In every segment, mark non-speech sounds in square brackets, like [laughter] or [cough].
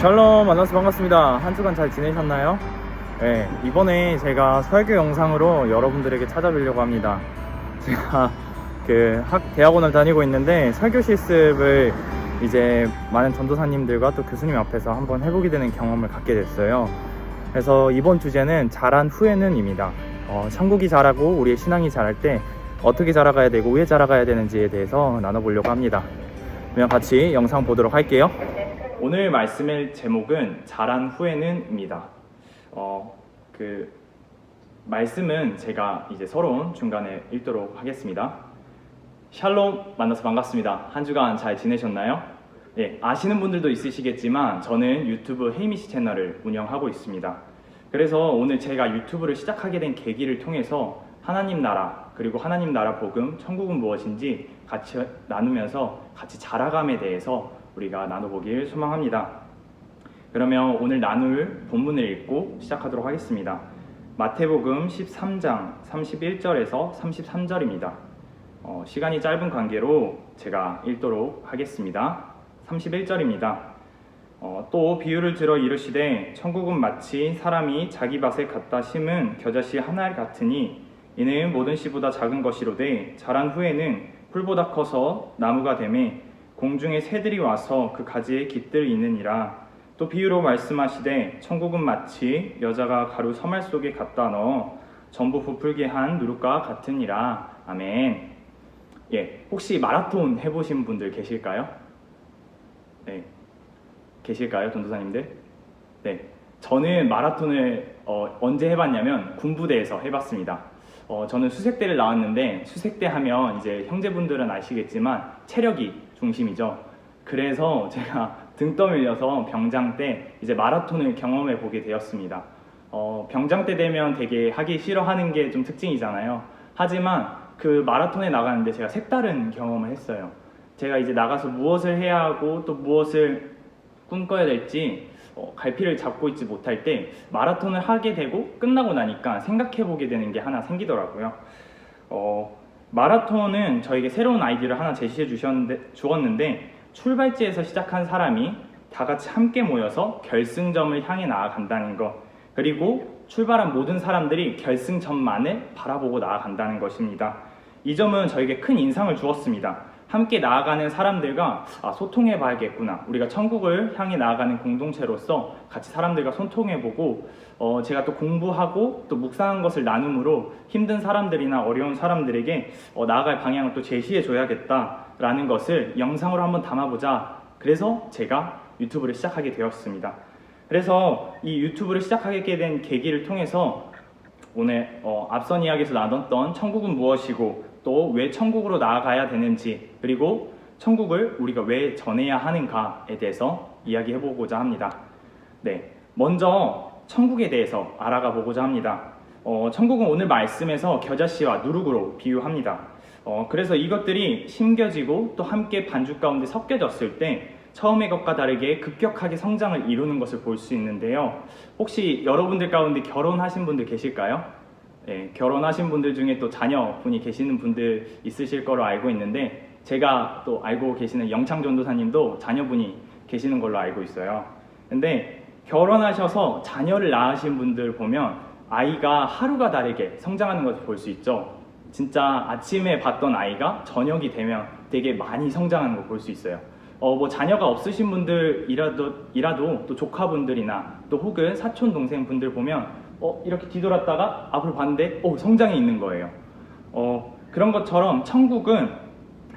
샬롬 만나서 반갑습니다. 한 주간 잘 지내셨나요? 네, 이번에 제가 설교 영상으로 여러분들에게 찾아뵈려고 합니다. 제가 그 학, 대학원을 다니고 있는데 설교 실습을 이제 많은 전도사님들과 또 교수님 앞에서 한번 해보게 되는 경험을 갖게 됐어요. 그래서 이번 주제는 자란 후에는입니다. 어, 천국이 자라고 우리의 신앙이 자랄 때 어떻게 자라가야 되고 왜 자라가야 되는지에 대해서 나눠보려고 합니다. 그러면 같이 영상 보도록 할게요. 오늘 말씀의 제목은 자란 후에는입니다. 어, 그 말씀은 제가 이제 서론 중간에 읽도록 하겠습니다. 샬롬 만나서 반갑습니다. 한 주간 잘 지내셨나요? 예, 아시는 분들도 있으시겠지만 저는 유튜브 헤이미시 채널을 운영하고 있습니다. 그래서 오늘 제가 유튜브를 시작하게 된 계기를 통해서 하나님 나라 그리고 하나님 나라 복음 천국은 무엇인지 같이 나누면서 같이 자라감에 대해서 우리가 나눠보길 소망합니다. 그러면 오늘 나눌 본문을 읽고 시작하도록 하겠습니다. 마태복음 13장 31절에서 33절입니다. 어, 시간이 짧은 관계로 제가 읽도록 하겠습니다. 31절입니다. 어, 또 비유를 들어 이르시되 천국은 마치 사람이 자기 밭에 갖다 심은 겨자씨 하나 같으니 이는 모든 씨보다 작은 것이로되 자란 후에는 풀보다 커서 나무가 되매 공중의 새들이 와서 그 가지에 깃들 있느니라. 또 비유로 말씀하시되 천국은 마치 여자가 가루 서말 속에 갖다 넣어 전부 부풀게 한 누룩과 같으니라. 아멘. 예 혹시 마라톤 해보신 분들 계실까요? 네. 계실까요 전도사님들? 네. 저는 마라톤을 어, 언제 해봤냐면 군부대에서 해봤습니다. 어, 저는 수색대를 나왔는데 수색대 하면 이제 형제분들은 아시겠지만 체력이 중심이죠. 그래서 제가 등 떠밀려서 병장 때 이제 마라톤을 경험해 보게 되었습니다. 어, 병장 때 되면 되게 하기 싫어하는 게 좀 특징이잖아요. 하지만 그 마라톤에 나가는데 제가 색다른 경험을 했어요. 제가 이제 나가서 무엇을 해야 하고 또 무엇을 꿈꿔야 될지 어, 갈피를 잡고 있지 못할 때 마라톤을 하게 되고 끝나고 나니까 생각해 보게 되는 게 하나 생기더라고요. 어, 마라톤은 저에게 새로운 아이디어를 하나 제시해 주셨는데, 주었는데 출발지에서 시작한 사람이 다 같이 함께 모여서 결승점을 향해 나아간다는 것 그리고 출발한 모든 사람들이 결승점만을 바라보고 나아간다는 것입니다. 이 점은 저에게 큰 인상을 주었습니다. 함께 나아가는 사람들과 아, 소통해 봐야겠구나. 우리가 천국을 향해 나아가는 공동체로서 같이 사람들과 소통해 보고 어, 제가 또 공부하고 또 묵상한 것을 나눔으로 힘든 사람들이나 어려운 사람들에게 어, 나아갈 방향을 또 제시해 줘야겠다라는 것을 영상으로 한번 담아보자. 그래서 제가 유튜브를 시작하게 되었습니다. 그래서 이 유튜브를 시작하게 된 계기를 통해서 오늘 어, 앞선 이야기에서 나눴던 천국은 무엇이고 또 왜 천국으로 나아가야 되는지 그리고 천국을 우리가 왜 전해야 하는가에 대해서 이야기해 보고자 합니다. 네, 먼저 천국에 대해서 알아가 보고자 합니다. 어, 천국은 오늘 말씀에서 겨자씨와 누룩으로 비유합니다. 어, 그래서 이것들이 심겨지고 또 함께 반죽 가운데 섞여졌을 때 처음의 것과 다르게 급격하게 성장을 이루는 것을 볼 수 있는데요. 혹시 여러분들 가운데 결혼하신 분들 계실까요? 예, 결혼하신 분들 중에 또 자녀분이 계시는 분들 있으실 거로 알고 있는데 제가 또 알고 계시는 영창 전도사님도 자녀분이 계시는 걸로 알고 있어요. 근데 결혼하셔서 자녀를 낳으신 분들 보면 아이가 하루가 다르게 성장하는 것을 볼 수 있죠. 진짜 아침에 봤던 아이가 저녁이 되면 되게 많이 성장하는 걸 볼 수 있어요. 어, 뭐 자녀가 없으신 분들이라도 이라도 또 조카분들이나 또 혹은 사촌 동생 분들 보면 어, 이렇게 뒤돌았다가 앞을 봤는데 어, 성장이 있는 거예요. 어, 그런 것처럼 천국은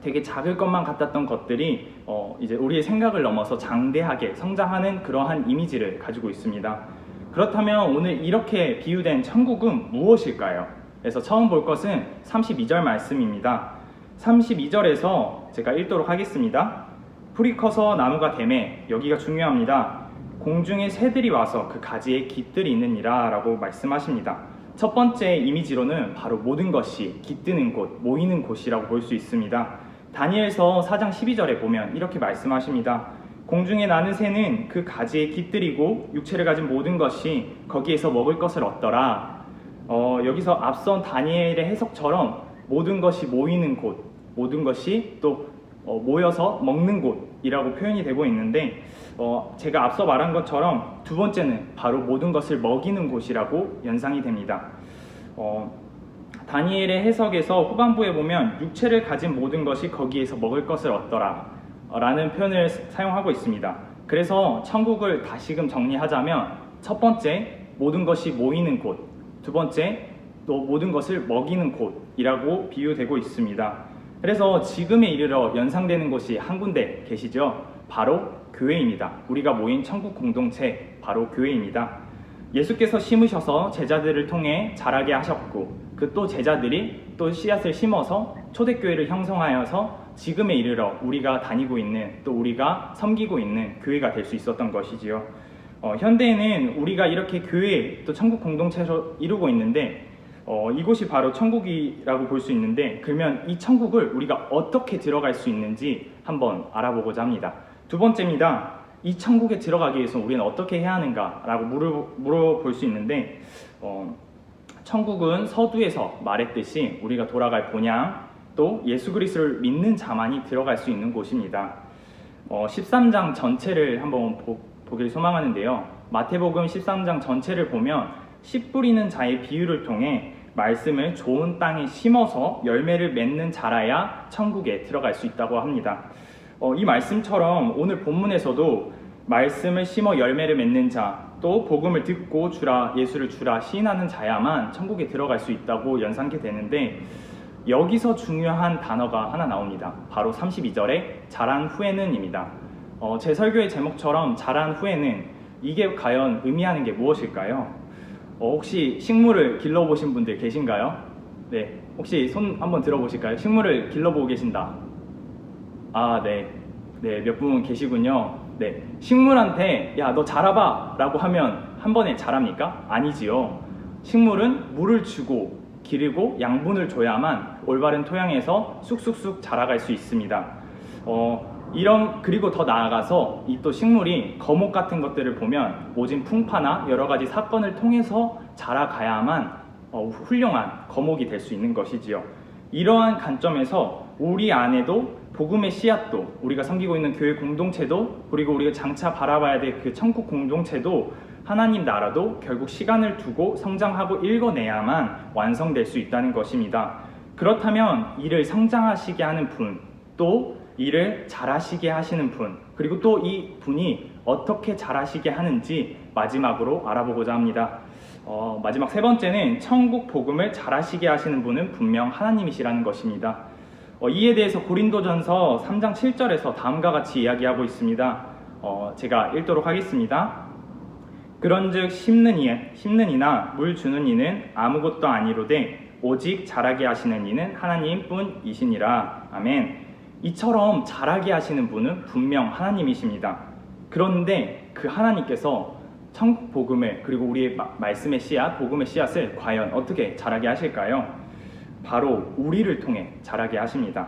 되게 작을 것만 같았던 것들이 어, 이제 우리의 생각을 넘어서 장대하게 성장하는 그러한 이미지를 가지고 있습니다. 그렇다면 오늘 이렇게 비유된 천국은 무엇일까요? 그래서 처음 볼 것은 32절 말씀입니다. 32절에서 제가 읽도록 하겠습니다. 풀이 커서 나무가 되매 여기가 중요합니다. 공중에 새들이 와서 그 가지에 깃들이 있느니라 라고 말씀하십니다. 첫 번째 이미지로는 바로 모든 것이 깃드는 곳, 모이는 곳이라고 볼 수 있습니다. 다니엘서 4장 12절에 보면 이렇게 말씀하십니다. 공중에 나는 새는 그 가지에 깃들이고 육체를 가진 모든 것이 거기에서 먹을 것을 얻더라. 어, 여기서 앞선 다니엘의 해석처럼 모든 것이 모이는 곳, 모든 것이 또 어, 모여서 먹는 곳이라고 표현이 되고 있는데 어, 제가 앞서 말한 것처럼 두 번째는 바로 모든 것을 먹이는 곳이라고 연상이 됩니다. 어, 다니엘의 해석에서 후반부에 보면 육체를 가진 모든 것이 거기에서 먹을 것을 얻더라 라는 표현을 사용하고 있습니다. 그래서 천국을 다시금 정리하자면 첫 번째 모든 것이 모이는 곳, 두 번째 또 모든 것을 먹이는 곳이라고 비유되고 있습니다. 그래서 지금에 이르러 연상되는 곳이 한 군데 계시죠? 바로 교회입니다. 우리가 모인 천국 공동체 바로 교회입니다. 예수께서 심으셔서 제자들을 통해 자라게 하셨고 그 또 제자들이 또 씨앗을 심어서 초대교회를 형성하여서 지금에 이르러 우리가 다니고 있는 또 우리가 섬기고 있는 교회가 될 수 있었던 것이지요. 어, 현대에는 우리가 이렇게 교회 또 천국 공동체로 이루고 있는데 어, 이곳이 바로 천국이라고 볼 수 있는데 그러면 이 천국을 우리가 어떻게 들어갈 수 있는지 한번 알아보고자 합니다. 두 번째입니다. 이 천국에 들어가기 위해서 우리는 어떻게 해야 하는가라고 물어, 물어 볼 수 있는데 어, 천국은 서두에서 말했듯이 우리가 돌아갈 본향 또 예수 그리스도를 믿는 자만이 들어갈 수 있는 곳입니다. 어, 13장 전체를 한번 보, 보길 소망하는데요. 마태복음 13장 전체를 보면 씨 뿌리는 자의 비유를 통해 말씀을 좋은 땅에 심어서 열매를 맺는 자라야 천국에 들어갈 수 있다고 합니다. 어, 이 말씀처럼 오늘 본문에서도 말씀을 심어 열매를 맺는 자, 또 복음을 듣고 주라 예수를 주라 시인하는 자야만 천국에 들어갈 수 있다고 연상케 되는데 여기서 중요한 단어가 하나 나옵니다. 바로 32절에 자란 후에는입니다. 어, 제 설교의 제목처럼 자란 후에는 이게 과연 의미하는 게 무엇일까요? 어, 혹시 식물을 길러보신 분들 계신가요? 네, 혹시 손 한번 들어보실까요? 식물을 길러보고 계신다. 아, 네. 네, 몇 분 계시군요. 네. 식물한테, 야, 너 자라봐! 라고 하면 한 번에 자랍니까? 아니지요. 식물은 물을 주고 기르고 양분을 줘야만 올바른 토양에서 쑥쑥쑥 자라갈 수 있습니다. 어, 이런, 그리고 더 나아가서 이 또 식물이 거목 같은 것들을 보면 모진 풍파나 여러 가지 사건을 통해서 자라가야만 어, 훌륭한 거목이 될 수 있는 것이지요. 이러한 관점에서 우리 안에도 복음의 씨앗도 우리가 섬기고 있는 교회 공동체도 그리고 우리가 장차 바라봐야 될 그 천국 공동체도 하나님 나라도 결국 시간을 두고 성장하고 읽어내야만 완성될 수 있다는 것입니다. 그렇다면 이를 성장하시게 하는 분, 또 이를 잘하시게 하시는 분, 그리고 또 이 분이 어떻게 잘하시게 하는지 마지막으로 알아보고자 합니다. 어, 마지막 세 번째는 천국 복음을 잘하시게 하시는 분은 분명 하나님이시라는 것입니다. 어, 이에 대해서 고린도전서 3장 7절에서 다음과 같이 이야기하고 있습니다. 어, 제가 읽도록 하겠습니다. 그런즉 심는 이 심는 이나 물 주는 이는 아무것도 아니로되 오직 자라게 하시는 이는 하나님뿐이시니라. 아멘. 이처럼 자라게 하시는 분은 분명 하나님이십니다. 그런데 그 하나님께서 천국 복음을 그리고 우리의 마- 말씀의 씨앗, 복음의 씨앗을 과연 어떻게 자라게 하실까요? 바로 우리를 통해 자라게 하십니다.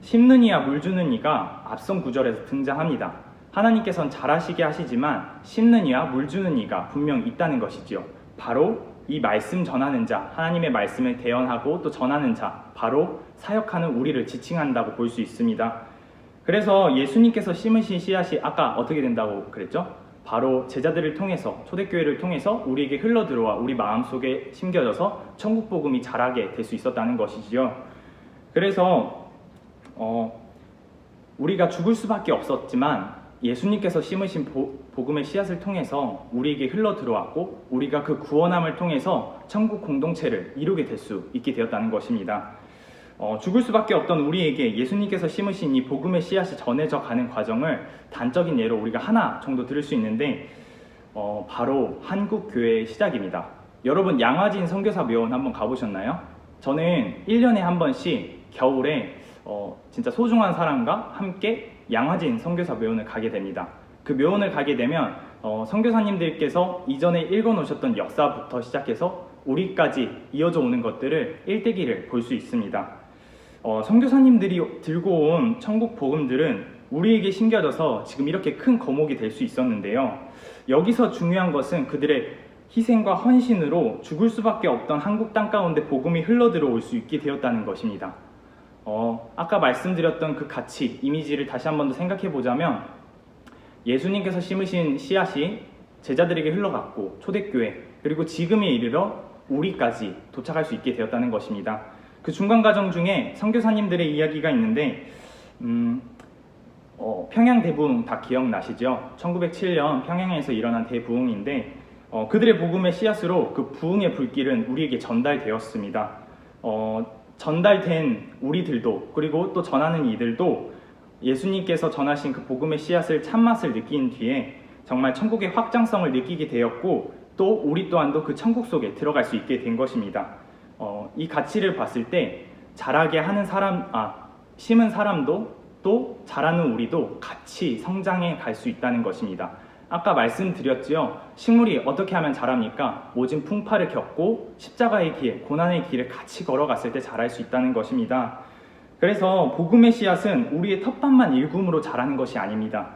심는 이와 물 주는 이가 앞선 구절에서 등장합니다. 하나님께서는 자라시게 하시지만 심는 이와 물 주는 이가 분명 있다는 것이지요. 바로 이 말씀 전하는 자, 하나님의 말씀을 대언하고 또 전하는 자, 바로 사역하는 우리를 지칭한다고 볼 수 있습니다. 그래서 예수님께서 심으신 씨앗이 아까 어떻게 된다고 그랬죠? 바로 제자들을 통해서 초대교회를 통해서 우리에게 흘러 들어와 우리 마음속에 심겨져서 천국 복음이 자라게 될 수 있었다는 것이지요. 그래서 어, 우리가 죽을 수밖에 없었지만 예수님께서 심으신 보, 복음의 씨앗을 통해서 우리에게 흘러 들어왔고 우리가 그 구원함을 통해서 천국 공동체를 이루게 될 수 있게 되었다는 것입니다. 어, 죽을 수밖에 없던 우리에게 예수님께서 심으신 이 복음의 씨앗이 전해져 가는 과정을 단적인 예로 우리가 하나 정도 들을 수 있는데 어, 바로 한국 교회의 시작입니다. 여러분 양화진 선교사 묘원 한번 가보셨나요? 저는 1년에 한 번씩 겨울에 어, 진짜 소중한 사람과 함께 양화진 선교사 묘원을 가게 됩니다. 그 묘원을 가게 되면 어, 선교사님들께서 이전에 읽어놓으셨던 역사부터 시작해서 우리까지 이어져 오는 것들을 일대기를 볼 수 있습니다. 어, 선교사님들이 들고 온 천국 복음들은 우리에게 심겨져서 지금 이렇게 큰 거목이 될 수 있었는데요. 여기서 중요한 것은 그들의 희생과 헌신으로 죽을 수밖에 없던 한국 땅 가운데 복음이 흘러 들어올 수 있게 되었다는 것입니다. 어, 아까 말씀드렸던 그 가치, 이미지를 다시 한 번 더 생각해 보자면 예수님께서 심으신 씨앗이 제자들에게 흘러갔고 초대교회 그리고 지금에 이르러 우리까지 도착할 수 있게 되었다는 것입니다. 그 중간 과정 중에 선교사님들의 이야기가 있는데 음, 어, 평양 대부흥 다 기억나시죠? 1907년 평양에서 일어난 대부흥인데 어, 그들의 복음의 씨앗으로 그 부흥의 불길은 우리에게 전달되었습니다. 어, 전달된 우리들도 그리고 또 전하는 이들도 예수님께서 전하신 그 복음의 씨앗을 참맛을 느낀 뒤에 정말 천국의 확장성을 느끼게 되었고 또 우리 또한도 그 천국 속에 들어갈 수 있게 된 것입니다. 어, 이 가치를 봤을 때 자라게 하는 사람, 아, 심은 사람도 또 자라는 우리도 같이 성장해 갈 수 있다는 것입니다. 아까 말씀드렸지요. 식물이 어떻게 하면 자랍니까? 모진 풍파를 겪고 십자가의 길, 고난의 길을 같이 걸어갔을 때 자랄 수 있다는 것입니다. 그래서 복음의 씨앗은 우리의 텃밭만 일굼으로 자라는 것이 아닙니다.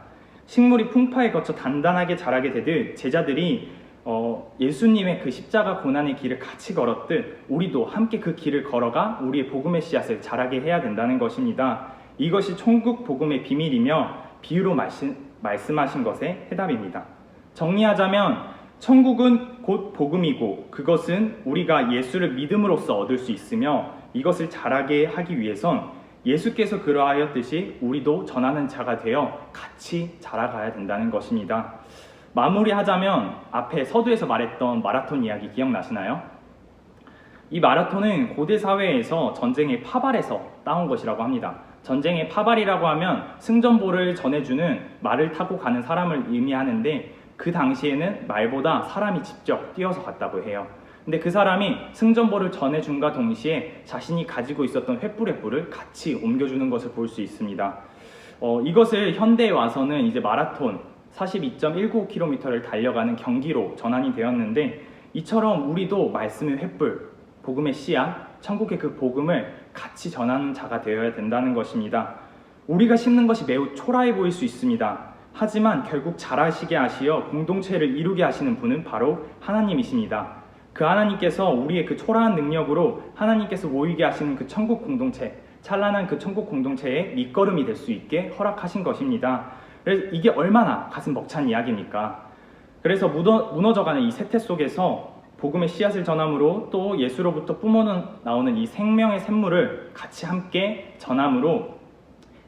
식물이 풍파에 거쳐 단단하게 자라게 되듯 제자들이 어, 예수님의 그 십자가 고난의 길을 같이 걸었듯 우리도 함께 그 길을 걸어가 우리의 복음의 씨앗을 자라게 해야 된다는 것입니다. 이것이 천국 복음의 비밀이며 비유로 말씀, 말씀하신 것의 해답입니다. 정리하자면 천국은 곧 복음이고 그것은 우리가 예수를 믿음으로써 얻을 수 있으며 이것을 자라게 하기 위해선 예수께서 그러하였듯이 우리도 전하는 자가 되어 같이 자라가야 된다는 것입니다. 마무리하자면 앞에 서두에서 말했던 마라톤 이야기 기억나시나요? 이 마라톤은 고대 사회에서 전쟁의 파발에서 따온 것이라고 합니다. 전쟁의 파발이라고 하면 승전보를 전해주는 말을 타고 가는 사람을 의미하는데 그 당시에는 말보다 사람이 직접 뛰어서 갔다고 해요. 근데 그 사람이 승전보를 전해준과 동시에 자신이 가지고 있었던 횃불의 뿔을 같이 옮겨주는 것을 볼 수 있습니다. 어, 이것을 현대에 와서는 이제 마라톤 42.195km를 달려가는 경기로 전환이 되었는데 이처럼 우리도 말씀의 횃불, 복음의 씨앗, 천국의 그 복음을 같이 전하는 자가 되어야 된다는 것입니다. 우리가 심는 것이 매우 초라해 보일 수 있습니다. 하지만 결국 잘하시게 하시어 공동체를 이루게 하시는 분은 바로 하나님이십니다. 그 하나님께서 우리의 그 초라한 능력으로 하나님께서 모이게 하시는 그 천국 공동체, 찬란한 그 천국 공동체의 밑거름이 될 수 있게 허락하신 것입니다. 그래서 이게 얼마나 가슴 벅찬 이야기입니까? 그래서 무너, 무너 져가는 이 세태 속에서 복음의 씨앗을 전함으로 또 예수로부터 뿜어 나오는 이 생명의 샘물을 같이 함께 전함으로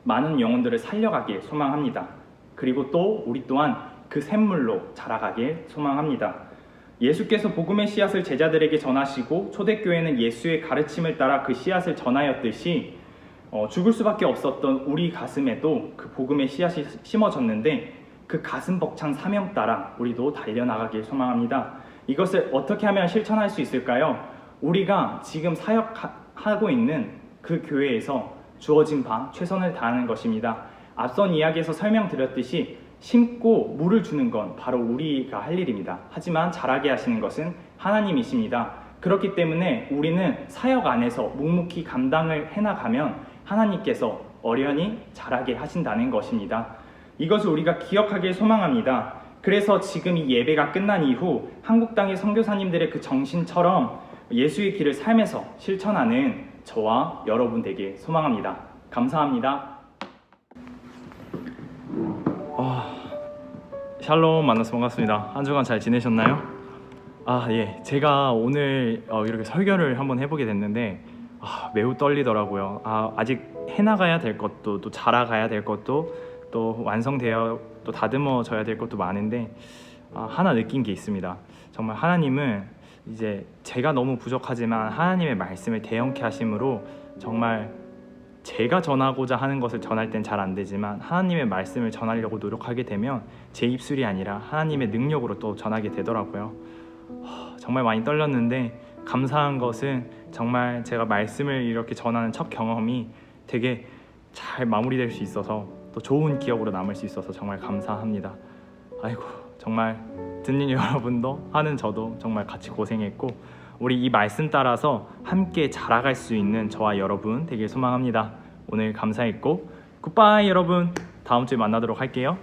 많은 영혼들을 살려가길 소망합니다. 그리고 또 우리 또한 그 샘물로 자라가길 소망합니다. 예수께서 복음의 씨앗을 제자들에게 전하시고 초대교회는 예수의 가르침을 따라 그 씨앗을 전하였듯이 어, 죽을 수밖에 없었던 우리 가슴에도 그 복음의 씨앗이 심어졌는데 그 가슴 벅찬 사명 따라 우리도 달려나가길 소망합니다. 이것을 어떻게 하면 실천할 수 있을까요? 우리가 지금 사역하고 있는 그 교회에서 주어진 바 최선을 다하는 것입니다. 앞선 이야기에서 설명드렸듯이 심고 물을 주는 건 바로 우리가 할 일입니다. 하지만 잘하게 하시는 것은 하나님이십니다. 그렇기 때문에 우리는 사역 안에서 묵묵히 감당을 해나가면 하나님께서 어련히 잘하게 하신다는 것입니다. 이것을 우리가 기억하길 소망합니다. 그래서 지금 이 예배가 끝난 이후 한국 땅의 선교사님들의 그 정신처럼 예수의 길을 삶에서 실천하는 저와 여러분 되게 소망합니다. 감사합니다. 아, 샬롬 만나서 반갑습니다. 한 주간 잘 지내셨나요? 아, 예. 제가 오늘 어, 이렇게 설교를 한번 해보게 됐는데 아, 매우 떨리더라고요. 아, 아직 해나가야 될 것도 또 자라가야 될 것도 또 완성되어 또 다듬어져야 될 것도 많은데 아, 하나 느낀 게 있습니다. 정말 하나님은 이제 제가 너무 부족하지만 하나님의 말씀을 대형케 하심으로 정말 제가 전하고자 하는 것을 전할 땐 잘 안 되지만 하나님의 말씀을 전하려고 노력하게 되면 제 입술이 아니라 하나님의 능력으로 또 전하게 되더라고요. 정말 많이 떨렸는데 감사한 것은 정말 제가 말씀을 이렇게 전하는 첫 경험이 되게 잘 마무리될 수 있어서 또 좋은 기억으로 남을 수 있어서 정말 감사합니다. 아이고 정말 듣는 [laughs] 여러분도 하는 저도 정말 같이 고생했고 우리 이 말씀 따라서 함께 자라갈 수 있는 저와 여러분 되길 소망합니다. 오늘 감사했고 굿바이 여러분 다음 주에 만나도록 할게요.